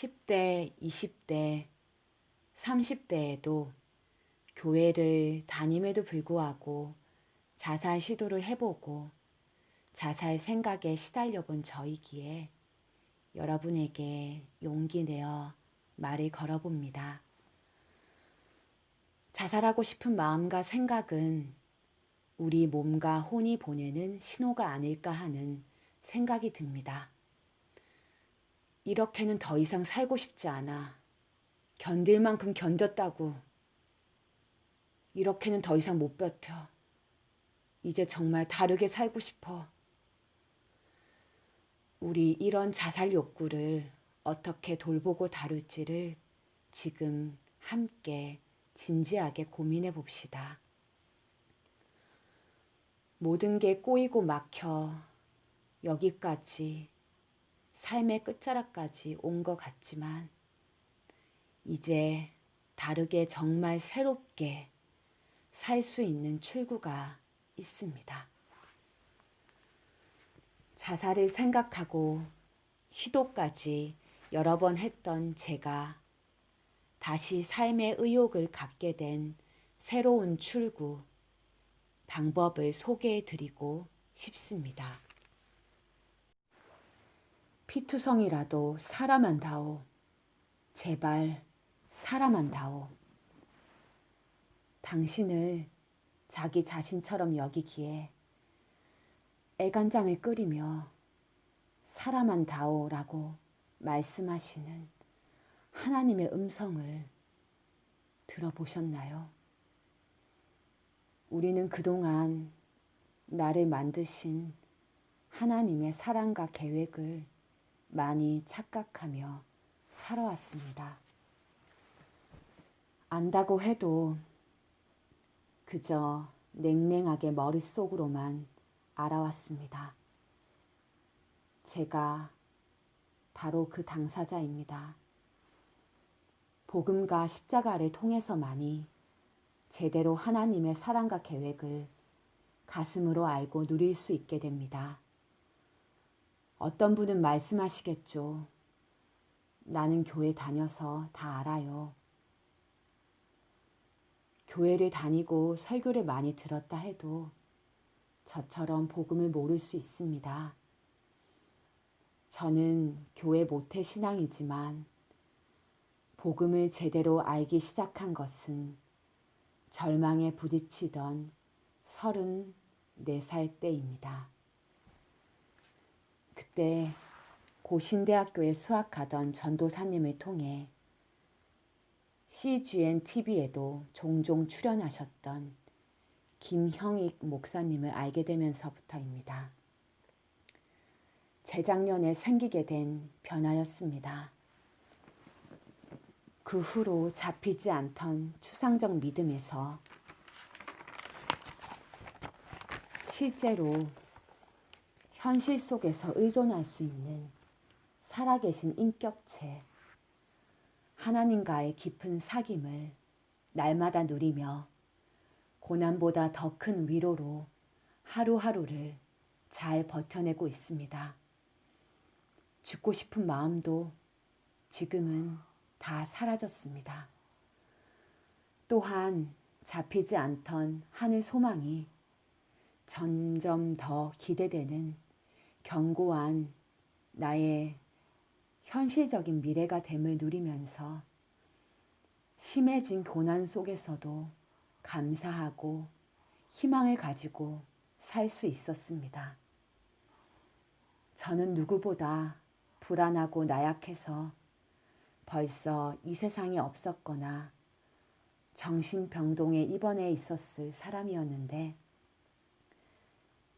10대, 20대, 30대에도 교회를 다님에도 불구하고 자살 시도를 해보고 자살 생각에 시달려 본 저이기에 여러분에게 용기 내어 말을 걸어봅니다. 자살하고 싶은 마음과 생각은 우리 몸과 혼이 보내는 신호가 아닐까 하는 생각이 듭니다. 이렇게는 더 이상 살고 싶지 않아. 견딜 만큼 견뎠다고. 이렇게는 더 이상 못 버텨. 이제 정말 다르게 살고 싶어. 우리 이런 자살 욕구를 어떻게 돌보고 다룰지를 지금 함께 진지하게 고민해 봅시다. 모든 게 꼬이고 막혀 여기까지 삶의 끝자락까지 온 것 같지만 이제 다르게 정말 새롭게 살 수 있는 출구가 있습니다. 자살을 생각하고 시도까지 여러 번 했던 제가 다시 삶의 의욕을 갖게 된 새로운 출구, 방법을 소개해 드리고 싶습니다. 피투성이라도 사람한다오. 제발 사람한다오. 당신을 자기 자신처럼 여기기에 애간장을 끓이며 사람한다오라고 말씀하시는 하나님의 음성을 들어보셨나요? 우리는 그동안 나를 만드신 하나님의 사랑과 계획을 많이 착각하며 살아왔습니다. 안다고 해도 그저 냉랭하게 머릿속으로만 알아왔습니다. 제가 바로 그 당사자입니다. 복음과 십자가를 통해서만이 제대로 하나님의 사랑과 계획을 가슴으로 알고 누릴 수 있게 됩니다. 어떤 분은 말씀하시겠죠. 나는 교회 다녀서 다 알아요. 교회를 다니고 설교를 많이 들었다 해도 저처럼 복음을 모를 수 있습니다. 저는 교회 모태 신앙이지만 복음을 제대로 알기 시작한 것은 절망에 부딪히던 34살 때입니다. 그때 고신대학교에 수학하던 전도사님을 통해 CGN TV에도 종종 출연하셨던 김형익 목사님을 알게 되면서부터입니다. 재작년에 생기게 된 변화였습니다. 그 후로 잡히지 않던 추상적 믿음에서 실제로 현실 속에서 의존할 수 있는 살아계신 인격체, 하나님과의 깊은 사귐을 날마다 누리며 고난보다 더 큰 위로로 하루하루를 잘 버텨내고 있습니다. 죽고 싶은 마음도 지금은 다 사라졌습니다. 또한 잡히지 않던 하늘 소망이 점점 더 기대되는 견고한 나의 현실적인 미래가 됨을 누리면서 심해진 고난 속에서도 감사하고 희망을 가지고 살 수 있었습니다. 저는 누구보다 불안하고 나약해서 벌써 이 세상에 없었거나 정신병동에 입원해 있었을 사람이었는데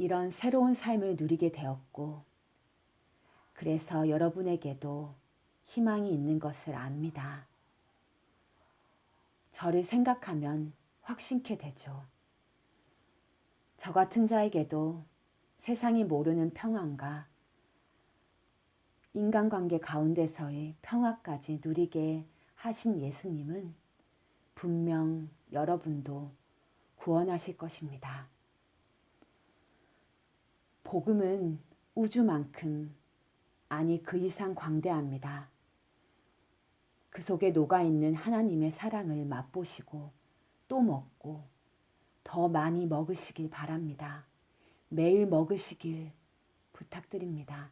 이런 새로운 삶을 누리게 되었고 그래서 여러분에게도 희망이 있는 것을 압니다. 저를 생각하면 확신케 되죠. 저 같은 자에게도 세상이 모르는 평안과 인간관계 가운데서의 평화까지 누리게 하신 예수님은 분명 여러분도 구원하실 것입니다. 복음은 우주만큼 아니 그 이상 광대합니다. 그 속에 녹아있는 하나님의 사랑을 맛보시고 또 먹고 더 많이 먹으시길 바랍니다. 매일 먹으시길 부탁드립니다.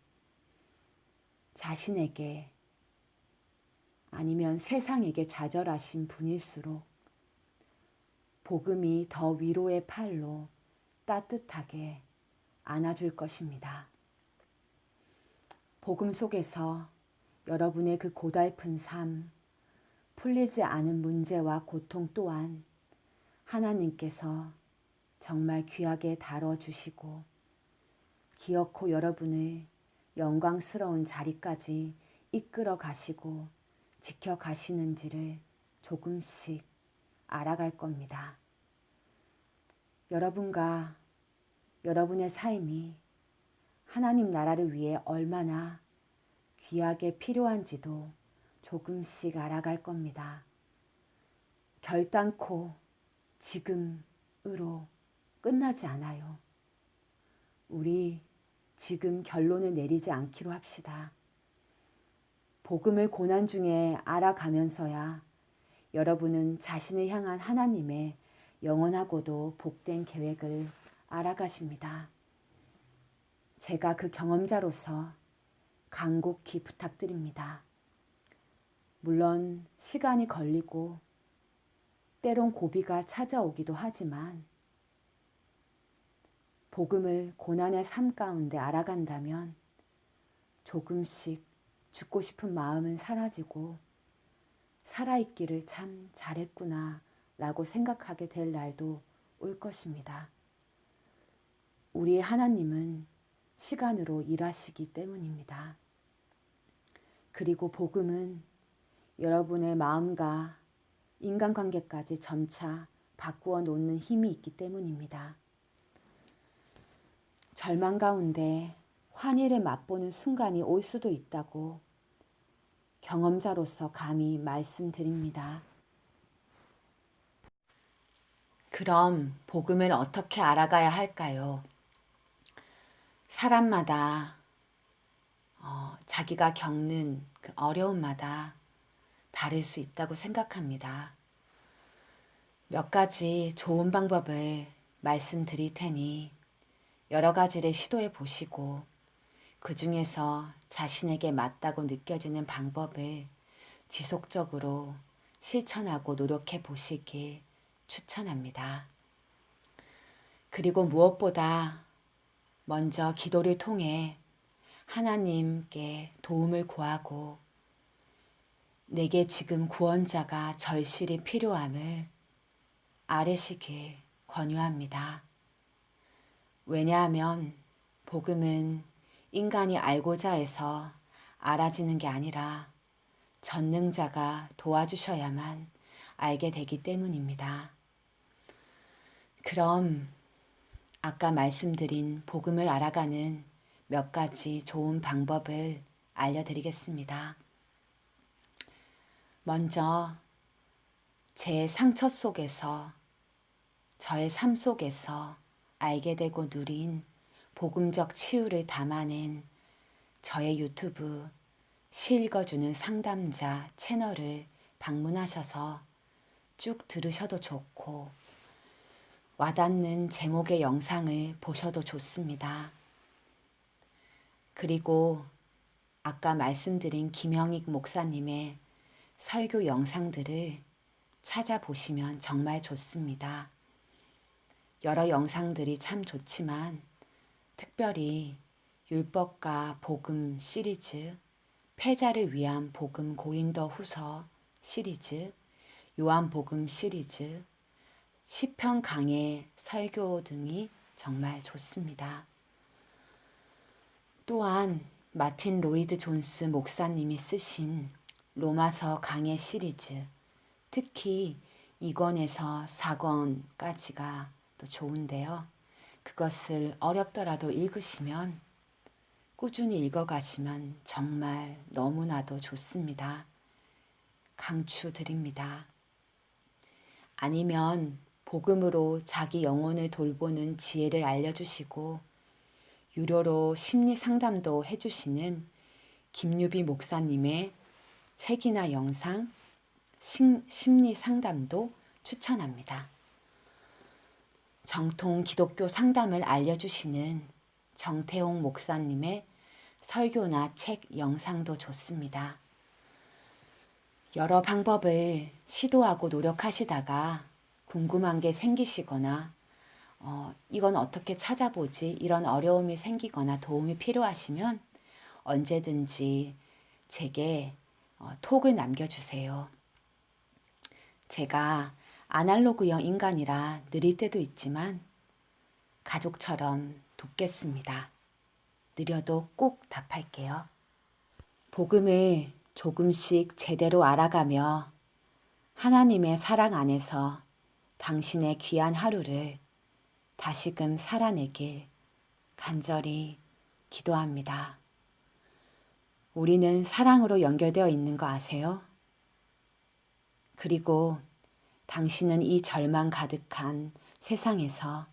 자신에게 아니면 세상에게 좌절하신 분일수록 복음이 더 위로의 팔로 따뜻하게 안아줄 것입니다. 복음 속에서 여러분의 그 고달픈 삶, 풀리지 않은 문제와 고통 또한 하나님께서 정말 귀하게 다뤄주시고 기어코 여러분을 영광스러운 자리까지 이끌어 가시고 지켜 가시는지를 조금씩 알아갈 겁니다. 여러분과 여러분의 삶이 하나님 나라를 위해 얼마나 귀하게 필요한지도 조금씩 알아갈 겁니다. 결단코 지금으로 끝나지 않아요. 우리 지금 결론을 내리지 않기로 합시다. 복음을 고난 중에 알아가면서야 여러분은 자신을 향한 하나님의 영원하고도 복된 계획을 알아가십니다. 제가 그 경험자로서 간곡히 부탁드립니다. 물론 시간이 걸리고 때론 고비가 찾아오기도 하지만 복음을 고난의 삶 가운데 알아간다면 조금씩 죽고 싶은 마음은 사라지고 살아있기를 참 잘했구나 라고 생각하게 될 날도 올 것입니다. 우리의 하나님은 시간으로 일하시기 때문입니다. 그리고 복음은 여러분의 마음과 인간관계까지 점차 바꾸어 놓는 힘이 있기 때문입니다. 절망 가운데 환희를 맛보는 순간이 올 수도 있다고 경험자로서 감히 말씀드립니다. 그럼 복음을 어떻게 알아가야 할까요? 사람마다 어, 자기가 겪는 그 어려움마다 다를 수 있다고 생각합니다. 몇 가지 좋은 방법을 말씀드릴 테니 여러 가지를 시도해 보시고 그 중에서 자신에게 맞다고 느껴지는 방법을 지속적으로 실천하고 노력해 보시길 추천합니다. 그리고 무엇보다 먼저 기도를 통해 하나님께 도움을 구하고 내게 지금 구원자가 절실히 필요함을 아뢰시길 권유합니다. 왜냐하면 복음은 인간이 알고자 해서 알아지는 게 아니라 전능자가 도와주셔야만 알게 되기 때문입니다. 그럼 아까 말씀드린 복음을 알아가는 몇 가지 좋은 방법을 알려드리겠습니다. 먼저 제 상처 속에서 저의 삶 속에서 알게 되고 누린 복음적 치유를 담아낸 저의 유튜브 시 읽어주는 상담자 채널을 방문하셔서 쭉 들으셔도 좋고 와닿는 제목의 영상을 보셔도 좋습니다. 그리고 아까 말씀드린 김영익 목사님의 설교 영상들을 찾아보시면 정말 좋습니다. 여러 영상들이 참 좋지만 특별히 율법과 복음 시리즈, 패자를 위한 복음 고린더 후서 시리즈, 요한복음 시리즈, 시편 강의 설교 등이 정말 좋습니다. 또한 마틴 로이드 존스 목사님이 쓰신 로마서 강의 시리즈, 특히 2권에서 4권까지가 또 좋은데요. 그것을 어렵더라도 읽으시면 꾸준히 읽어가시면 정말 너무나도 좋습니다. 강추드립니다. 아니면 복음으로 자기 영혼을 돌보는 지혜를 알려주시고 유료로 심리 상담도 해주시는 김유비 목사님의 책이나 영상 심- 심리 상담도 추천합니다. 정통 기독교 상담을 알려주시는 정태홍 목사님의 설교나 책 영상도 좋습니다. 여러 방법을 시도하고 노력하시다가 궁금한 게 생기시거나 어, 이건 어떻게 찾아보지? 이런 어려움이 생기거나 도움이 필요하시면 언제든지 제게 어, 톡을 남겨주세요. 제가 아날로그형 인간이라 느릴 때도 있지만 가족처럼 돕겠습니다. 느려도 꼭 답할게요. 복음을 조금씩 제대로 알아가며 하나님의 사랑 안에서 당신의 귀한 하루를 다시금 살아내길 간절히 기도합니다. 우리는 사랑으로 연결되어 있는 거 아세요? 그리고 당신은 이 절망 가득한 세상에서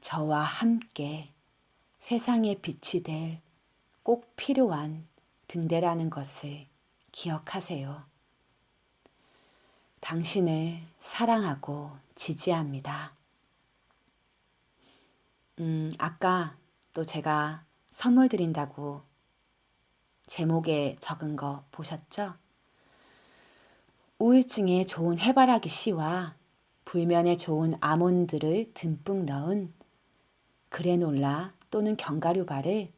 저와 함께 세상의 빛이 될 꼭 필요한 등대라는 것을 기억하세요. 당신을 사랑하고 지지합니다. 음, 아까 또 제가 선물 드린다고 제목에 적은 거 보셨죠? 우울증에 좋은 해바라기 씨와 불면에 좋은 아몬드를 듬뿍 넣은 그래놀라 또는 견과류바를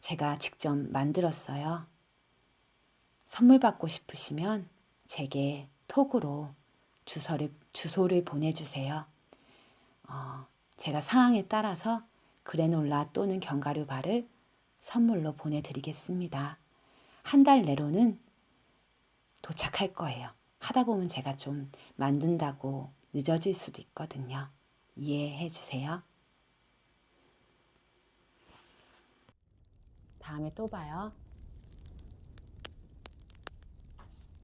제가 직접 만들었어요. 선물 받고 싶으시면 제게 톡으로 주소를, 주소를 보내주세요. 어, 제가 상황에 따라서 그래놀라 또는 견과류바를 선물로 보내드리겠습니다. 한 달 내로는 도착할 거예요. 하다 보면 제가 좀 만든다고 늦어질 수도 있거든요. 이해해 주세요. 다음에 또 봐요.